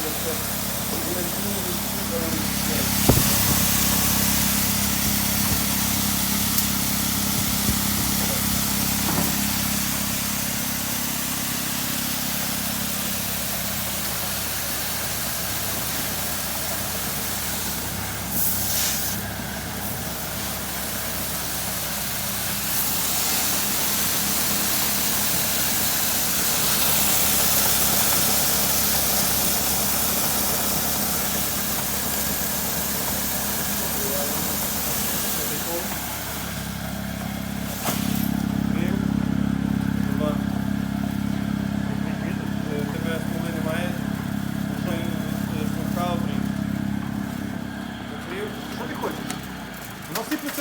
이런 힘이 있는 거는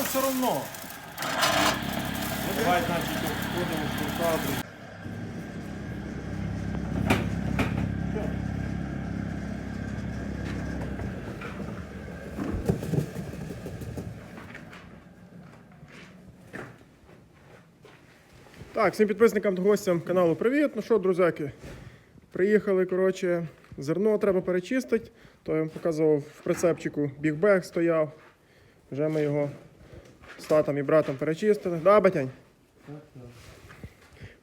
все одно. Давай, значить, входимо в блін. Так, всім підписникам та гостям каналу привіт. Ну що, друзяки, приїхали, коротше, зерно треба перечистити. То я вам показував в прицепчику бігбег стояв. Вже ми його татом і братом перечистили. Да, батянь?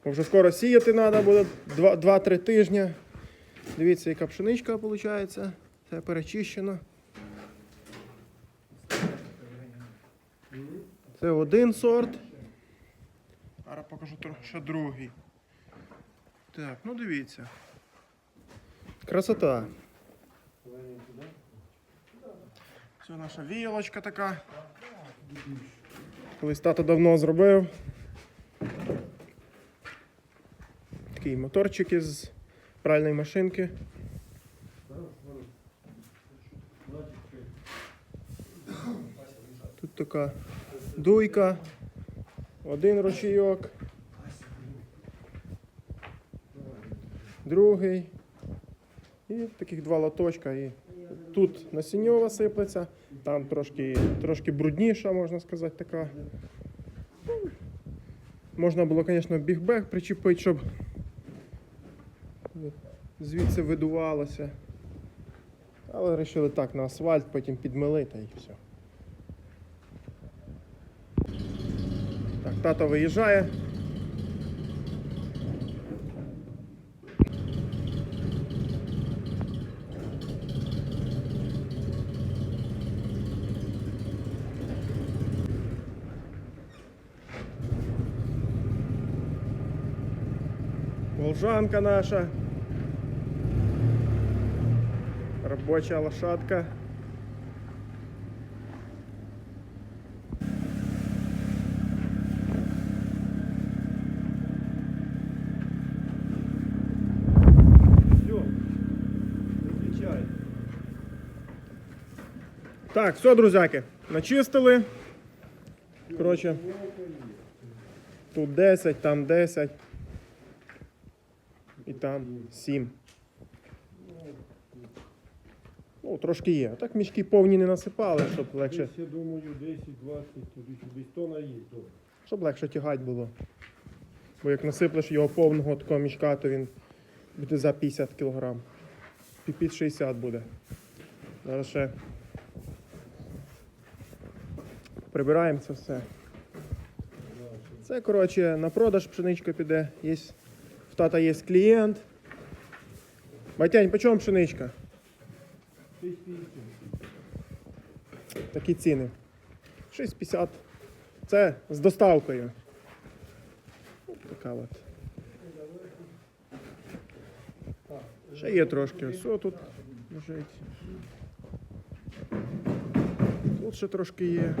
Бо вже скоро сіяти треба буде 2-3 тижні. Дивіться, яка пшеничка виходить. Це перечищено. Це один сорт. Зараз покажу ще другий. Так, ну дивіться. Красота. Це наша віялочка така. Колись тато давно зробив. Такий моторчик із пральної машинки. Тут така дуйка, один ручійок, другий. І таких два лоточка. І тут насінньова сиплеться, там трошки, трошки брудніша, можна сказати, така. Можна було, звісно, бігбег причепити, щоб звідси видувалося. Але вирішили так на асфальт, потім підмили і все. Так, тато виїжджає. Волжанка наша. Робоча лошадка. Так, все, друзяки, начистили. Коротше, тут 10, там 10. І там 7. Ну, трошки є. А Так мішки повні не насипали, щоб легше, я думаю, 10, 20, туди сюди 100 на є. щоб легше тягати було. Бо як насиплеш його повного такого мішка, то він буде за 50 кг. Під 60 буде. Зараз ще прибираємо це все. Це, коротше, на продаж пшеничка піде. Є, в тата є клієнт. Батянь, по пшеничка? Такі ціни. 6,50. Це з доставкою. Така от. Ще є трошки. Ось тут лежить. Тут ще трошки є.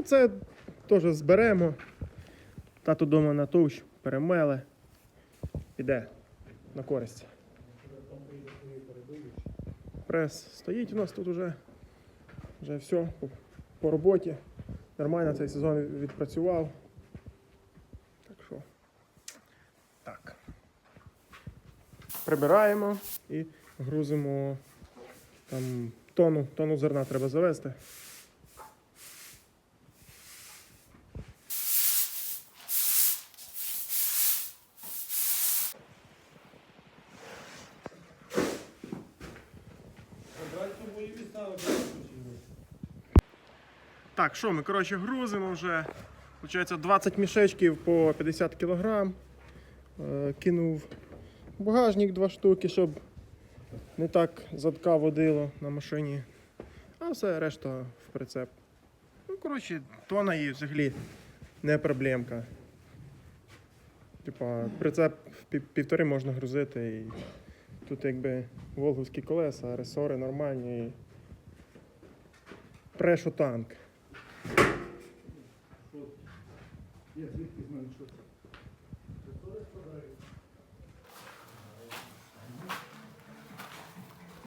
Оце теж зберемо. Тато дома на товщ перемеле. Піде на користь. Прес стоїть у нас тут уже. Вже все по, роботі. Нормально цей сезон відпрацював. Так що. Так. Прибираємо і грузимо там тонну, тонну зерна треба завести. Так, що ми, коротше, грузимо вже. Получається 20 мішечків по 50 кг. Е, кинув багажник два штуки, щоб не так задка водило на машині. А все решта в прицеп. Ну, коротше, тона її взагалі не проблемка. Типа, прицеп півтори можна грузити і Тут якби волговські колеса, ресори нормальні і прешу танк. Я звідки знаю, що це? Ресори складаються.